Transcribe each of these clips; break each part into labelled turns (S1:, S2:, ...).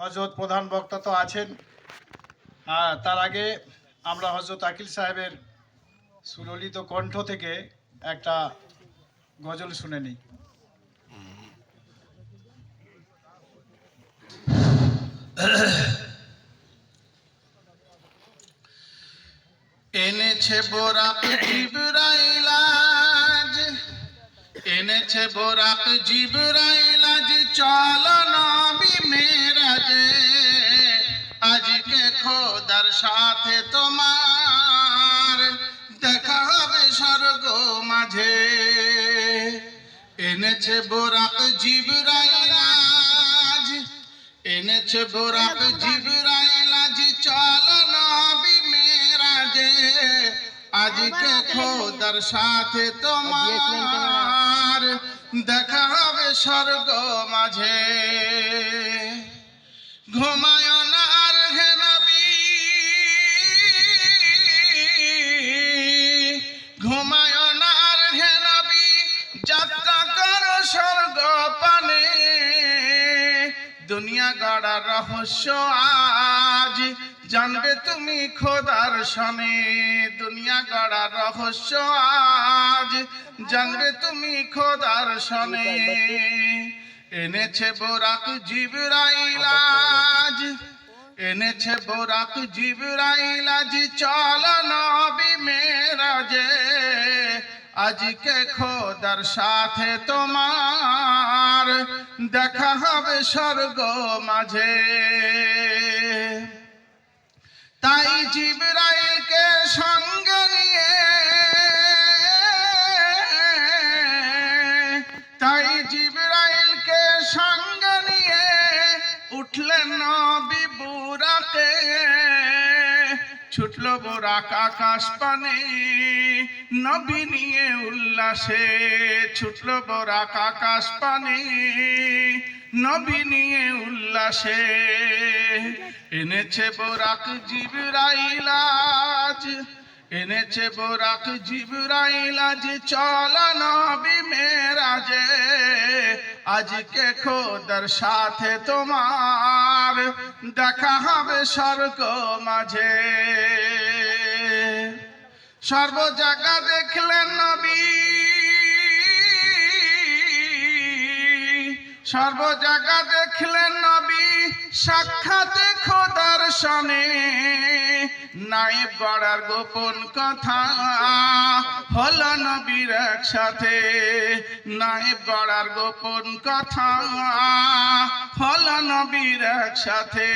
S1: হজরত প্রধান বক্তা তো আছেন। তার আগে আমরা হজরত আকিল সাহেবের সুললিত কণ্ঠ থেকে একটা গজল শুনে নিই।
S2: এনেছে বোরাক জিবরাইলাজ, এনেছে বোরাক জিবরাইলাজ, চল খোদার সাথে তোমার দেখা হবে স্বর্গ মাঝে। এনেছে বোরাক জিবরাইলাজ, এনেছে বোরাক জিবরাইলাজ, চল নবী মেরাজে। আজকে খোদার সাথে তোমার দেখা হবে স্বর্গ মাঝে। দুনিয়া গড়ার রহস্য আজ। জানবে তুমি খোদার সনে, দুনিয়া গড়ার রহস্য আজ। জানবে তুমি খোদার সনে। এনেছে বোরাক জিবরাইলাজ এনেছে বোরাক জিবরাইলাজ চল নবী মেরাজে। আজকে খোদার সাথে তোমার দেখা হবে স্বর্গ মাঝে। তাই জিবরাইলকে বোরাক আকাশ পানে, নবী নিয়ে উল্লাসে ছুটল বোরাক আকাশ পানে, নবী নিয়ে উল্লাসে এনেছে বোরাক জিবরাইলাজ এনেছে বোরাক জিবরাইলাজ চল নবী মেরাজে, আজকে খোদার সাথে তোমার দেখা হবে স্বর্গ মাঝে। সর্ব জায়গা দেখলেন নবী। সর্ব জায়গা দেখলেন নবী, সাক্ষাতে খোদার সনে। নাই গড়ার গোপন কথা, হল নবীর একসাথে। নাই গড়ার গোপন কথা, হল নবীর একসাথে।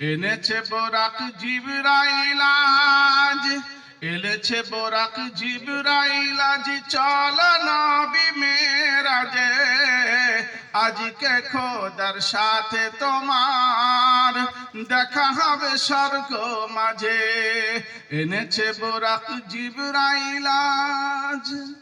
S2: এনেছে বোরাক জিবরাইলাজ এলেছে বোরাক জিবরাইলাজ চল নবী মেরাজে, আজকে খোদার সাথে তোমার দেখা হবে স্বর্গ মাঝে, এনেছে বোরাক জিবরাইলাজ